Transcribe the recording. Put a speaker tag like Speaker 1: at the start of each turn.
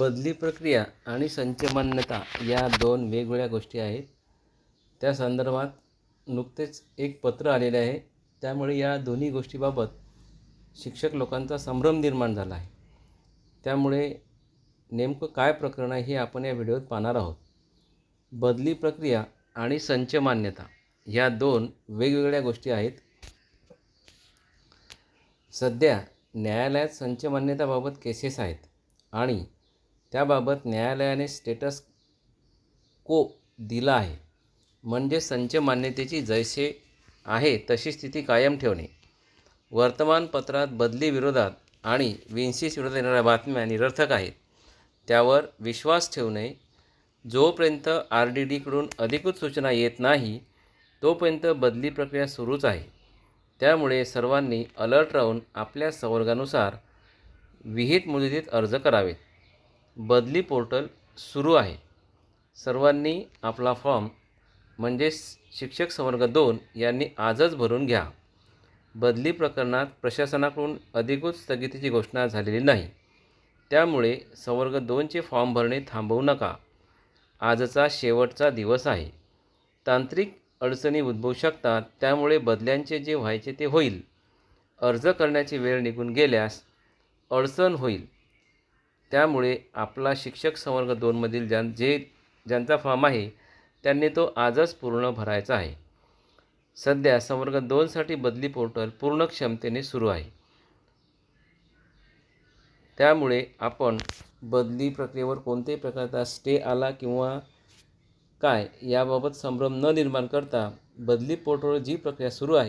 Speaker 1: बदली प्रक्रिया आणि संचमान्यता या दोन वेगवेगळ्या गोष्टी आहेत. त्या संदर्भात नुकतेच एक पत्र आलेले आहे. त्यामुळे या दोन्ही गोष्टीबाबत शिक्षक लोकांचा संभ्रम निर्माण झाला आहे. त्यामुळे नेमकं काय प्रकरण आहे हे आपण या व्हिडिओत पाहणार आहोत. बदली प्रक्रिया आणि संचमान्यता ह्या दोन वेगवेगळ्या गोष्टी आहेत. सध्या न्यायालयात संचमान्यताबाबत केसेस आहेत आणि त्याबाबत न्यायालयाने स्टेटस को दिला आहे. म्हणजे संच मान्यतेची जैसे आहे तशी स्थिती कायम ठेवणे. वर्तमानपत्रात बदली विरोधात आणि विन्सिस विरोधात येणाऱ्या बातम्या निरर्थक आहेत. त्यावर विश्वास ठेवू नये जोपर्यंत आर डी डीकडून अधिकृत सूचना येत नाही तोपर्यंत बदली प्रक्रिया सुरूच आहे. त्यामुळे सर्वांनी अलर्ट राहून आपल्या संवर्गानुसार विहित मुदतीत अर्ज करावेत. बदली पोर्टल सुरू आहे. सर्वांनी आपला फॉर्म म्हणजेच शिक्षक संवर्ग दोन यांनी आजच भरून घ्या. बदली प्रकरणात प्रशासनाकडून अधिकृत स्थगितीची घोषणा झालेली नाही. त्यामुळे संवर्ग दोनचे फॉर्म भरणे थांबवू नका. आजचा शेवटचा दिवस आहे. तांत्रिक अडचणी उद्भवू शकतात त्यामुळे बदल्यांचे जे व्हायचे ते होईल. अर्ज करण्याची वेळ निघून गेल्यास अडचण होईल. त्यामुळे आपला शिक्षक संवर्ग दोनमधील ज्यां जे ज्यांचा फॉर्म आहे त्यांनी तो आजच पूर्ण भरायचा आहे. सध्या संवर्ग दोनसाठी बदली पोर्टल पूर्ण क्षमतेने सुरू आहे. त्यामुळे आपण बदली प्रक्रियेवर कोणत्याही प्रकारचा स्टे आला किंवा काय याबाबत संभ्रम न निर्माण करता बदली पोर्टलवर जी प्रक्रिया सुरू आहे